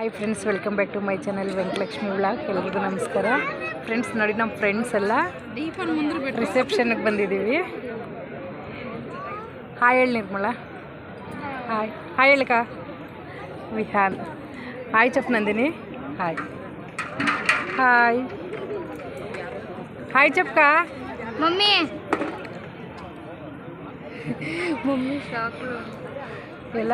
hi friends welcome back to my channel Venkatalakshmi vlog ಎಲ್ರಿಗೂ ನಮಸ್ಕಾರ friends ನೋಡಿ ನಮ್ಮ ಫ್ರೆಂಡ್ಸ್ ಎಲ್ಲ ರಿಸೆಪ್ಷನ್ಗೆ ಬಂದಿದ್ದೀವಿ ಹಾಯ್ ಹೇಳಿ ನಿರ್ಮಲ ಹಾಯ್ ಹಾಯ್ ಹೇಳಿಕ ವಿಹಾನ್ ಹಾಯ್ ಚಪ್ ನಂದಿನಿ ಹಾಯ್ ಹಾಯ್ ಹಾಯ್ ಚಪ್ಕ ಮಮ್ಮಿ ಮಮ್ಮಿ ಎಲ್ಲ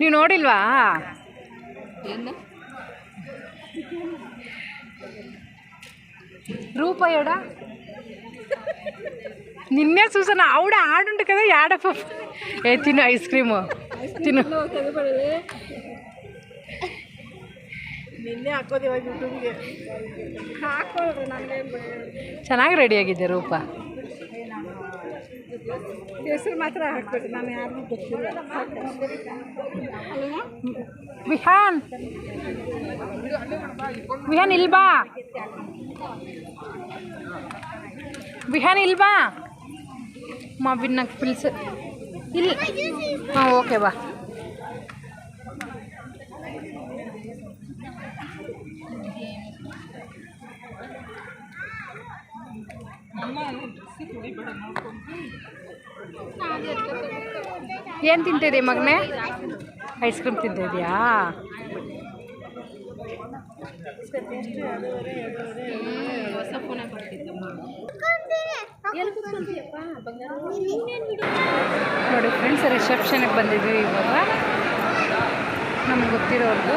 ನೀವು ನೋಡಿಲ್ವಾ? ರೂಪ ಎಡ. ನಿನ್ನೆ ಸೂಸನ ಅವಡ ಆಡುಂಟು ಕದ ಯಾಡ ಏ ತಿನ್ನು ಐಸ್ ಕ್ರೀಮು ತಿನ್ನು. ನಿನ್ನೆ ಹಾಕೋದು ಇವಾಗ ಯೂಟ್ಯೂಬ್ಗೆ ಚೆನ್ನಾಗಿ ರೆಡಿಯಾಗಿದೆ ರೂಪ. ಹೆಸರು ಮಾತ್ರ ಹಾಕ್ಬೇಡಿ ನಾನು ಯಾರಿಗೂ ಗೊತ್ತಿಲ್ಲ ವಿಹಾನ್ ವಿಹಾನ್ ಇಲ್ವಾ ವಿಹಾನ್ ಇಲ್ವಾ ಮಾವಿನ ನಂಗೆ ಪಿಲ್ಸು ಇಲ್ಲ ಹಾಂ ಓಕೆ ಬಾ ಅಮ್ಮ ಏನು ತಿಂತಿದ್ದೆ ಮಗನೇ? ಐಸ್ ಕ್ರೀಮ್ ತಿಂತಿದ್ಯಾ? ನೋಡಿ ಫ್ರೆಂಡ್ಸ್ ರಿಸೆಪ್ಷನ್ಗೆ ಬಂದಿದ್ವಿ ಇವಾಗ. ನಮ್ಗೆ ಗೊತ್ತಿರೋರ್ದು.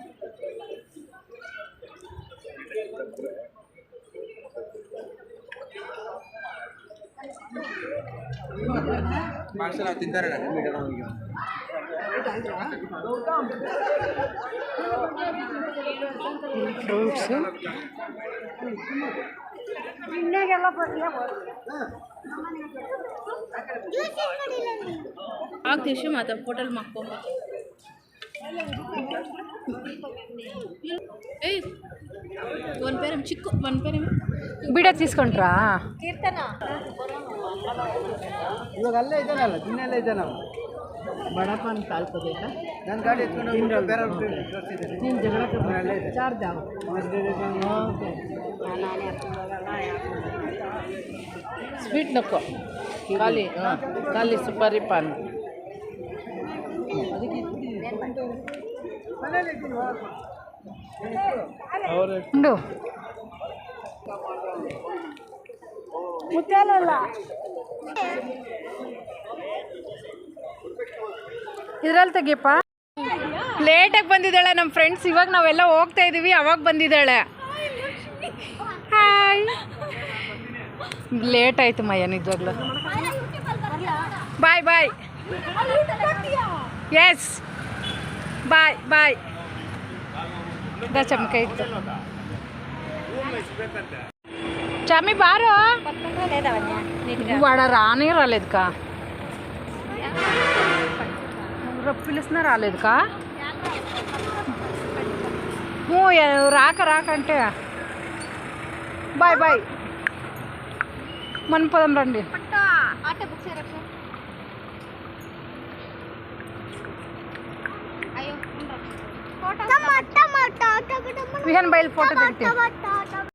ಭಾಷೆ ನಾವು ತಿಂತಾರೆ ಫ್ರೂಟ್ಸು ಆಗ್ತೀವಿ ಮಾತ ಹೋಟೆಲ್ ಮಾಡ್ಕೊ ಏಯ್ ಒಂದು ಪೇರ ಚಿಕ್ಕ ಒಂದು ಪೇರ ಬಿಡ తీసుకుంట్రా ಇವಾಗ ಅಲ್ಲೇ ಇದ್ದಾನಲ್ಲ ತಿನ್ನೆಲ್ಲ ಇದ್ದಾನಲ್ಲ ಬಡಪನ್ ತಾಲ್ಪದೈತ ನನ್ನ ಗಾಡಿ ಎತ್ಕೊಂಡು ಬೇರೆ ನೀನು ಜಗಳ ಚಾರ್ಜ್ ಸ್ವೀಟ್ ನಕ್ಕು. ಖಾಲಿ ಖಾಲಿ ಸುಪಾರಿ ಪಾನ್ ಮುತ್ತಲ್ಲ ಇದ್ರಲ್ಲಿ ತೆಗಿಯಪ್ಪ. ಲೇಟಾಗಿ ಬಂದಿದ್ದಾಳೆ ನಮ್ಮ ಫ್ರೆಂಡ್ಸ್ ಇವಾಗ ನಾವೆಲ್ಲ ಹೋಗ್ತಾ ಇದ್ದೀವಿ ಅವಾಗ ಬಂದಿದ್ದಾಳೆ. ಹಾಯ್ ಲೇಟ್ ಆಯ್ತು ಮಯ್ಯ ನಿಜವಾಗ್ಲೂ. ಬಾಯ್ ಬಾಯ್ ಎಸ್ ಬಾಯ್ ಬಾಯ್ ಚಮಕ ಇತ್ತು. ಚಮ್ಮಿ ಬಾರೋ. వాడ రానే రాలేదు కా పిలిచినా రాలేదు కా రాక రాక అంటే. Bye bye. మన పదం రండి అయ్యో విహన్ బయలు ఫోటో దిగుతాయి